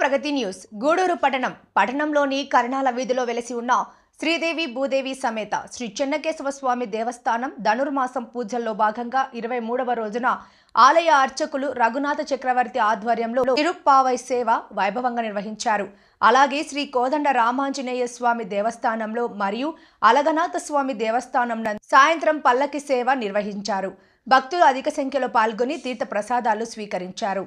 ప్రగతి news. Gudur పట్టణం పట్టణంలోని కర్ణాల వీధిలో వెలసి ఉన్న శ్రీదేవి భూదేవి సమేత శ్రీ చెన్నకేశవ స్వామి దేవస్థానం ధనుర్మాసం పూజల్లో భాగంగా ఇరవై మూడవ రోజున ఆలయ అర్చకులు రఘునాథ చక్రవర్తి ఆధ్వర్యంలో తిరుప్పావై సేవ వైభవంగా నిర్వహించారు. అలాగే శ్రీ కోదండ రామాంజనేయ స్వామి దేవస్థానంలో మరియు అలగనాథ స్వామి దేవస్థానం సాయంత్రం పల్లకి సేవ నిర్వహించారు. భక్తులు అధిక సంఖ్యలో పాల్గొని తీర్థ ప్రసాదాలు స్వీకరించారు.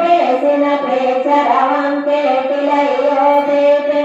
பேசன பேச்சரவம் கேட்டிலையோ தேட்டே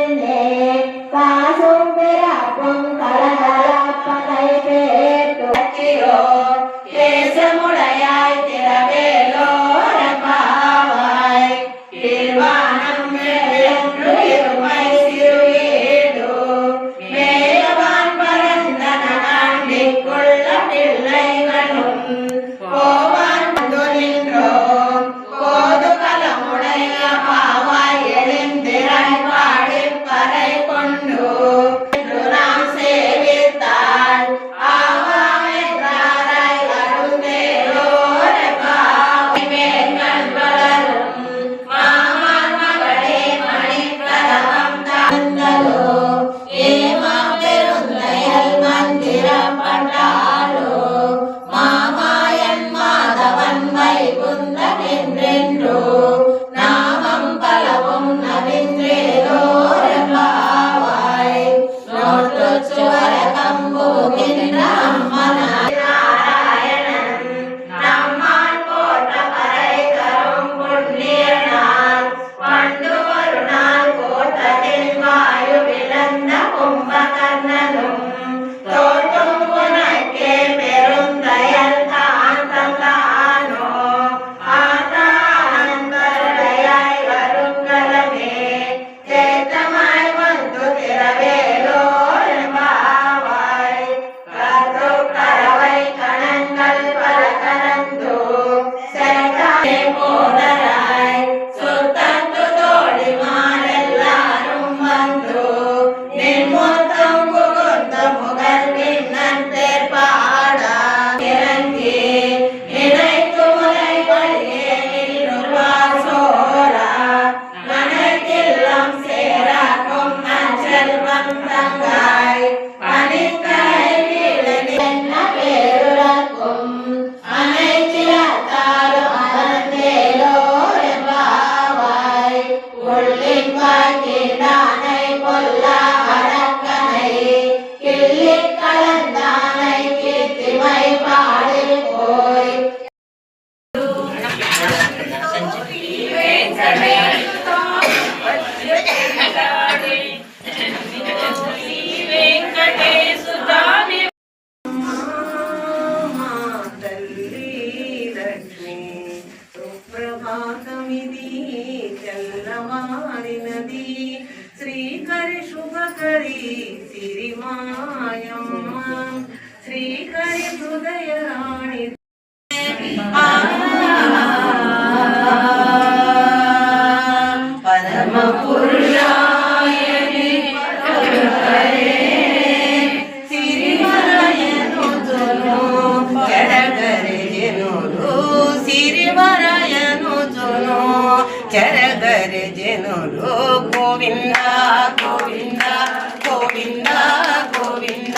ఆకాశమిది తెల్లవారినది శ్రీకరి శుభకరి సిరిమాయమ్మ శ్రీకరి హృదయరా చెరగరెజనులు గోవింద గోవింద గోవింద గోవింద గోవింద.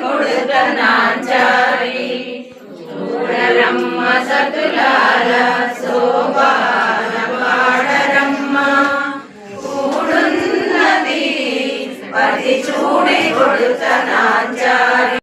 కొడుతనాచారి చూడరమ్మ సతులాల శోభాన పాడరమ్మ కూడున్నది పది చూడి కొడుతనాచారి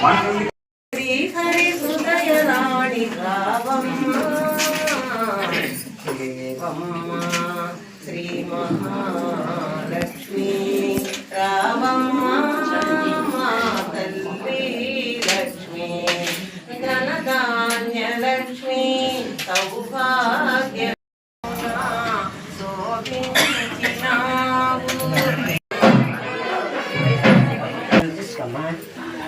శ్రీహరి హృదయ రాణి రావమ్మ దేవమ్మ శ్రీ మహాలక్ష్మి రావమ్మ మా తల్లి లక్ష్మి ధనధాన్య లక్ష్మి సౌభాగ్య శోభించినావు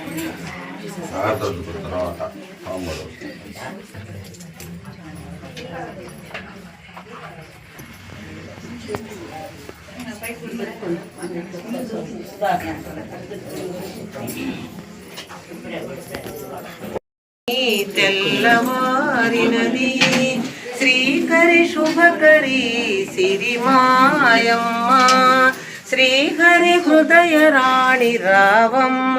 సారథులకు తర్వాత సాంబారు తెల్లవారినది శ్రీకరి శుభకరి సిరిమాయమ్మ. శ్రీహరి హృదయ రాణి రావమ్మ.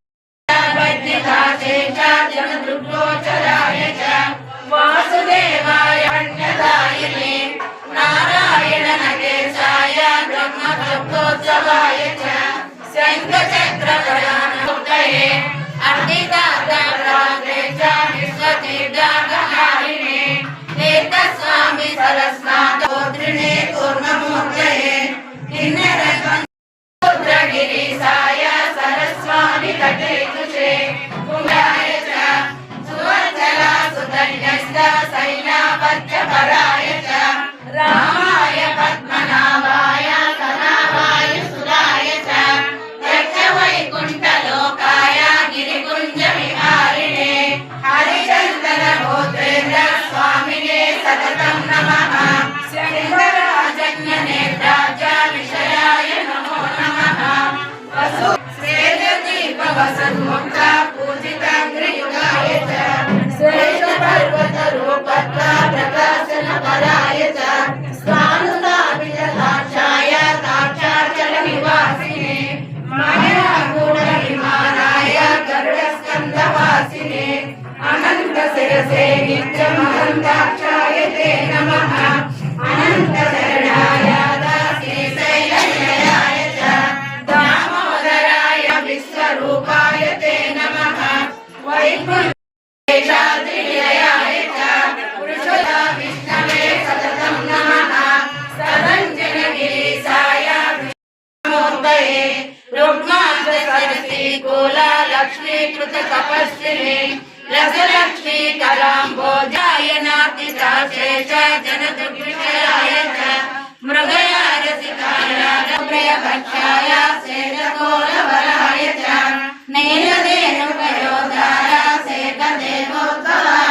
शिवे रसलक्ष्मी कराम्बोजाय नातिताशे च जनदुर्विषयाय च मृगयारसिकायादभ्रयभक्षाय सेजकोलबलाय च नैलदेहप्रयोगाय सेकदेवोद्भवाय